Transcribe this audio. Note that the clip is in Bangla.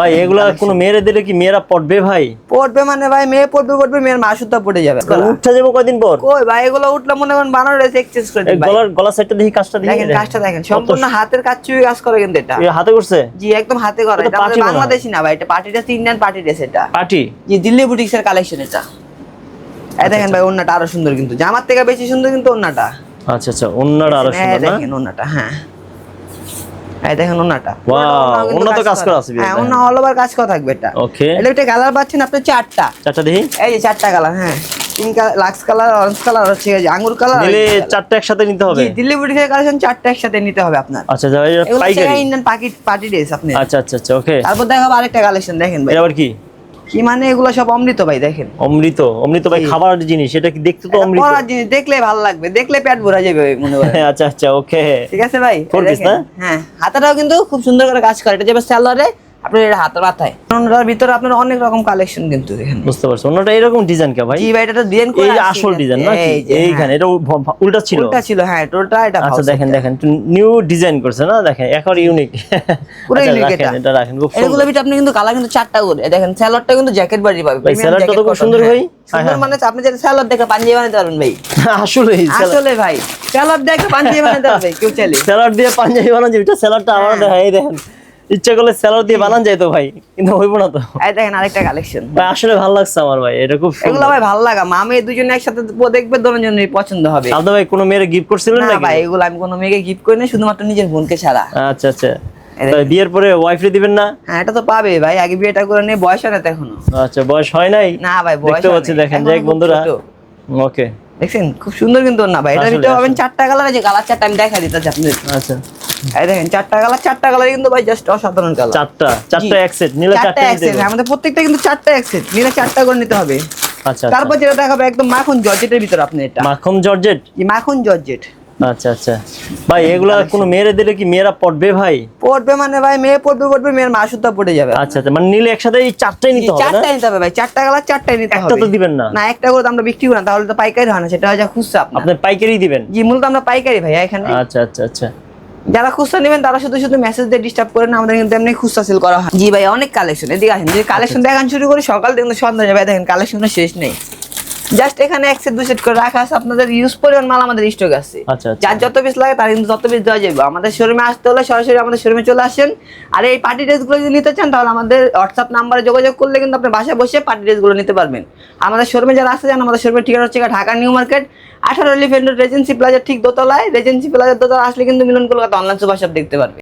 ভাই এগুলা কোনো মেয়েরে দিলে কি মেয়েরা পড়বে ভাই? পড়বে মানে ভাই মেয়ে পড়বে পড়বে মেয়ের পড়ে যাবে। উঠতে যাব কয়দিন পর? কই ভাই এগুলো উঠলে মনে করেন বানানো রয়েছে এক্সচেঞ্জ করে গলার গলা সাইডটা দেখি কাজটা দেখি দেখেন কাজটা দেখেন। সম্পূর্ণ হাতের কাজ চুই কাজ করে কিন্তু এটা। হাতে করছে? জি একদম হাতে করা। এটা হয়। বাংলাদেশি না ভাই এটা পার্টিটা ইন্ডিয়ান পার্টি ড্রেস এটা। পার্টি? জি দিল্লি বুটিক্স এর কালেকশন এটা। এই দেখেন ভাই ওন্নাটা আরও সুন্দর কিন্তু। জামার থেকে বেশি সুন্দর কিন্তু ওন্নাটা আচ্ছা আচ্ছা অন্যটা আরও সুন্দর না? দেখেন ওন্নাটা হ্যাঁ। এই দেখেন ওন্নাটা Wow, ওন্নাটাও কিন্তু ওন্না তো কাজ করা আছে হ্যাঁ বিয়েতে, অল ওভার কাজ করা থাকবে এটা। ওকে এটা একটা কালার পাচ্ছেন আপনি চারটা। চারটা দেখি। এই যে চারটা কালার হ্যাঁ। পিঙ্ক লাক্স কালার অরেঞ্জ কালার হচ্ছে আঙ্গুর কালার নিলে চারটা একসাথে নিতে হবে? জি দিল্লি এর কালেকশন চারটা একসাথে নিতে হবে আপনার। আচ্ছা পাইকারি। ইন্ডিয়ান পার্টি পার্টি ড্রেস আপনি। আচ্ছা আচ্ছা আচ্ছা ওকে তারপর দেখাবো আরেকটা কালেকশন দেখেন ভাই। আবার কি? কি মানে এগুলো সব অমৃত ভাই দেখেন। অমৃত অমৃত ভাই। খাবার জিনিস এটা কি দেখতে তো অমৃত? খাবার জিনিস দেখলে ভালো লাগবে দেখলে পেট ভরা যাবে মনে হয় আচ্ছা আচ্ছা ওকে ঠিক আছে ভাই? হ্যাঁ হাতাটাও কিন্তু খুব সুন্দর করে কাজ করে এটা যাবে স্যালোয়ারে আপনার এটা হাতের মাথায়। ভিতরে আপনার অনেক রকম কালেকশন কিন্তু এখানে। বুঝতে পারছি। এরকম ডিজাইন কে ভাই? ভাই এটা তো ডিজাইন করে এই আসল ডিজাইন না এইখানে হ্যাঁ। এটা ভ- ভ- উল্টা ছিল। ওটা ছিল হ্যাঁ টোটা এটা আচ্ছা দেখেন দেখেন নিউ ডিজাইন করছে না? দেখেন এখন ইউনিক পুরো unique এটা। এটা রাখেন খুব এগুলো সুন্দর। ভিতরে আপনি কিন্তু কালার কিন্তু চারটা করে দেখেন স্যালোয়ারটা কিন্তু জ্যাকেট বাড়ি পাবে ভাই, তো খুব সুন্দর হ্যাঁ। ভাই। হ্যাঁ, সুন্দর। মানে আপনি যেটা স্যালোয়ার দেখে পাঞ্জাবি বানাতে পারবেন ভাই। আসলে আসলে ভাই স্যালোয়ার দেখে পাঞ্জাবি বানাতে পারবে কেউ চাইলে। স্যালাড দিয়ে পাঞ্জাবি যাবে এটা স্যালাডটা আমার। এই দেখেন। ইচ্ছা করলে স্যালাড দিয়ে বানান যায় তো ভাই কিন্তু হইব না তো। এই দেখেন আরেকটা কালেকশন ভাই আসলে ভালো লাগছে আমার ভাই এটা খুব এগুলো ভাই ভালো লাগা মামে দুজনে একসাথে দেখবে দুজনেরই পছন্দ হবে। আলাদা ভাই কোনো মেয়ের গিফট করছিলেন না নাকি? ভাই এগুলো আমি কোনো মেয়েকে গিফট করি না শুধুমাত্র নিজের বোনকে ছাড়া। আচ্ছা আচ্ছা। বিয়ের পরে ওয়াইফরে দিবেন না? হ্যাঁ এটা তো পাবে ভাই আগে বিয়েটা করে নিয়ে বয়স হয় না এখনও। আচ্ছা বয়স হয় নাই? না ভাই বয়স দেখতে। দেখেন যাই বন্ধুরা। ওকে দেখছেন? খুব সুন্দর কিন্তু না ভাই পাবেন আসলে। চারটা কালার আছে কালার চারটা আমি দেখা দিতে আপনাদের। আচ্ছা। এই দেখেন চারটা কালার চারটা কালার কিন্তু ভাই জাস্ট অসাধারণ কালার চারটা চারটা নিলে চারটা আমাদের প্রত্যেকটা কিন্তু চারটা নিলে চারটা করে নিতে হবে। আচ্ছা তারপর যেটা দেখাবো একদম মাখন জর্জেটের ভিতরে আপনি এটা। আচ্ছা। মাখন জর্জেট? কি মাখন জর্জেট। আচ্ছা আচ্ছা। ভাই এগুলা কোনো মেয়েরে দিলে কি মেয়েরা পড়বে ভাই? পড়বে মানে ভাই মেয়ে পড়বে পড়বে মেয়ের মা সুদ্ধা পড়ে যাবে। আচ্ছা আচ্ছা। মানে নিলে একসাথে এই চারটাই নিতে হবে চারটাই নিতে হবে ভাই চারটা কালার চারটাই নিতে একটা তো দিবেন না। না একটা করে তো আমরা বিক্রি করি না তাহলে তো পাইকারি হয় না সেটা হয় যা খুচরা আপনার। আপনি পাইকারি দিবেন? জি মূলত আমরা পাইকারি ভাই এখানে। আচ্ছা আচ্ছা আচ্ছা। যারা খুচরা নেবেন তারা শুধু শুধু মেসেজ দিয়ে ডিস্টার্ব করেন না আমাদের কিন্তু এমনি খুচরা সেল করা হয়। জি ভাই অনেক কালেকশন এদিকে আসেন যদি কালেকশন দেখান শুরু করি সকাল থেকে সন্ধ্যা যাবে। দেখেন কালেকশনের শেষ নেই। জাস্ট এখানে এক সেট দুই সেট করে রাখা আছে। আপনাদের ইউজ পরিমাণ মাল আমাদের স্টক আছে। আচ্ছা আচ্ছা। যার যত পিস লাগে তার কিন্তু তত পিস দেওয়া যাবে। আমাদের শোরুমে আসতে হলে সরাসরি আমাদের শোরুমে চলে আসেন। আর এই পার্টি ড্রেসগুলো যদি নিতে চান তাহলে আমাদের হোয়াটসঅ্যাপ নাম্বারে যোগাযোগ করলে কিন্তু আপনি বাসায় বসে পার্টি ড্রেসগুলো নিতে পারবেন। আমাদের শোরুমে যারা আসতে চান আমাদের শোরুমের ঠিকানা হচ্ছে ঢাকা নিউ মার্কেট আঠারো এলিফেন্ট রেজেন্সি প্লাজার ঠিক দোতলায়। রেজেন্সি প্লাজার দোতলা আসলে কিন্তু Milan Kolkata online super shop দেখতে পারবে।